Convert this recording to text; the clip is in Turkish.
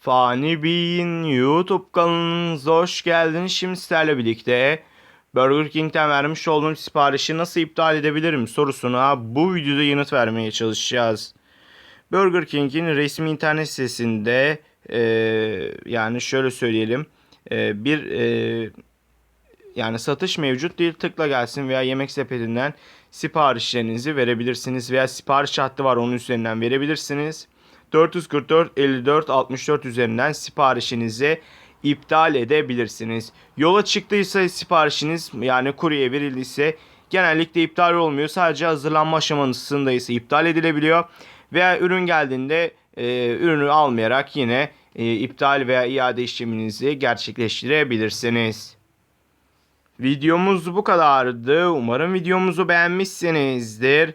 Fani Bey'in YouTube kanalınıza hoş geldiniz. Şimdi sizlerle birlikte Burger King'den vermiş olduğum siparişi nasıl iptal edebilirim sorusuna bu videoda yanıt vermeye çalışacağız. Burger King'in resmi internet sitesinde eee, yani şöyle söyleyelim eee, bir eee, yani satış mevcut değil tıkla gelsin veya yemek sepetinden siparişlerinizi verebilirsiniz veya sipariş hattı var onun üzerinden verebilirsiniz. 444 54 64 üzerinden siparişinizi iptal edebilirsiniz. Yola çıktıysa siparişiniz yani kurye verildiyse genellikle iptal olmuyor. Sadece hazırlanma aşamasındaysa iptal edilebiliyor. Veya ürün geldiğinde e, ürünü almayarak yine e, iptal veya iade işleminizi gerçekleştirebilirsiniz. Videomuz bu kadardı. Umarım videomuzu beğenmişsinizdir.